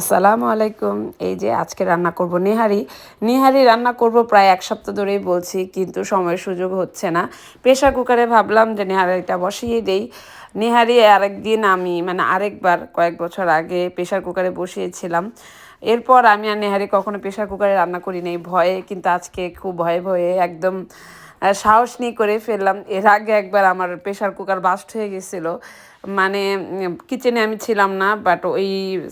আসসালামু আলাইকুম। এই যে আজকে রান্না করব নিহারি। নিহারি রান্না করব প্রায় এক সপ্তাহ ধরেই বলছি, কিন্তু সময় সুযোগ হচ্ছে না। প্রেশার কুকারে ভাবলাম যে নিহারিটা বসিয়ে দেই। নিহারি আরেকদিন আমি মানে আরেকবার কয়েক বছর আগে প্রেশার কুকারে বসিয়েছিলাম। এরপর আমি আর নেহারি কখনো প্রেশার কুকারে রান্না করি নাই, ভয়ে, কিন্তু আজকে খুব ভয়ে ভয়ে একদম সাহস নিয়ে করে ফেললাম। এর আগে একবার আমার প্রেশার কুকার বাস্ট হয়ে গেছিল। মানে কিচেনে আমি ছিলাম না বাট ওই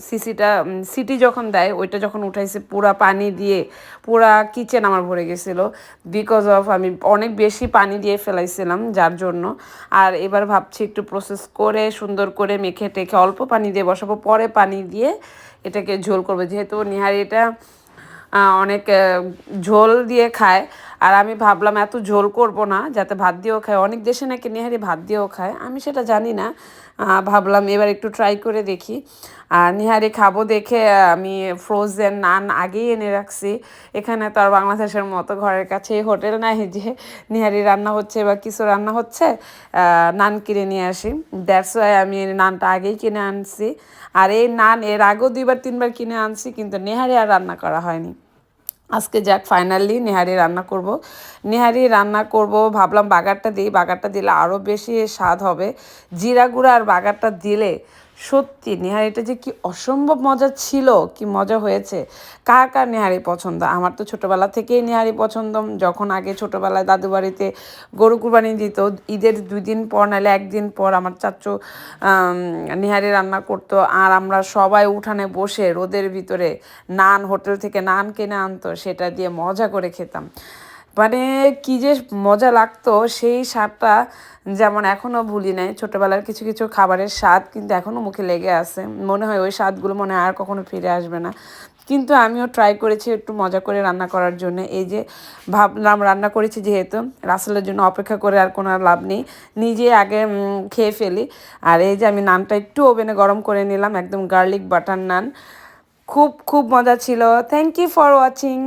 সিসিটা সিটি যখন দেয়, ওইটা যখন উঠাইছে, পুরা পানি দিয়ে, পুরা কিচেন আমার ভরে গেছিল। বিকজ অফ আমি অনেক বেশি পানি দিয়ে ফেলাইছিলাম, যার জন্য। আর এবার ভাবছি একটু প্রসেস করে, সুন্দর করে মেখে টেখে অল্প পানি দিয়ে বসাবো, পরে পানি দিয়ে এটাকে ঝোল করব। যেহেতু নিহারি এটা অনেক ঝোল দিয়ে খায় আর আমি ভাবলাম এত ঝোল করব না, যাতে ভাত দিয়েও খায়। অনেক দেশে নাকি নেহারি ভাত দিয়েও খায়। আমি সেটা জানি না। ভাবলাম এবার একটু ট্রাই করে দেখি। আর নিহারি খাব দেখে আমি ফ্রোজেন নান আগেই এনে রাখছি। এখানে তো আর বাংলাদেশের মতো ঘরের কাছে হোটেল নাই যে নিহারি রান্না হচ্ছে বা কিছু রান্না হচ্ছে নান কিনে নিয়ে আসি। দ্যাটস ওয়াই আমি নানটা আগেই কিনে আনছি। আর এই নান এর আগেও দুইবার, তিনবার কিনে আনছি, কিন্তু নেহারি আর রান্না করা হয়নি। আজকে যাক ফাইনালি নেহারি রান্না করব। নেহারি রান্না করব, ভাবলাম বাগারটা দিই, বাগারটা দিলে আরও বেশি স্বাদ হবে। জিরা গুঁড়া আর বাগারটা দিলে সত্যি, নেহারিটা যে কি অসম্ভব মজা ছিল, কি মজা হয়েছে। কার কার নেহারি পছন্দ? আমার তো ছোটোবেলা থেকেই নেহারি পছন্দ। যখন আগে ছোটোবেলায় দাদু বাড়িতে গরু কুরবানি দিত, ঈদের দুই দিন পর নাহলে একদিন পর আমার চাচু নেহারি রান্না করতো। আর আমরা সবাই উঠানে বসে রোদের ভিতরে নান হোটেল থেকে নান কিনে আনতো, সেটা দিয়ে মজা করে খেতাম। মানে কি যে মজা লাগতো, সেই স্বাদটা যেমন এখনও ভুলি নাই। ছোটোবেলার কিছু কিছু খাবারের স্বাদ কিন্তু এখনও মুখে লেগে আছে। মনে হয় ওই স্বাদগুলো মনে হয় আর কখনো ফিরে আসবে না। কিন্তু আমিও ট্রাই করেছি একটু মজা করে রান্না করার জন্য। এই যে ভাবলাম রান্না করেছি যেহেতু, রাসেলের জন্য অপেক্ষা করে আর কোনো লাভ নেই। নিজে আগে খেয়ে ফেলি। আর এই যে আমি নানটা একটু ওভেনে গরম করে নিলাম, একদম গার্লিক বাটার নান। খুব খুব মজা ছিল। Thank you for watching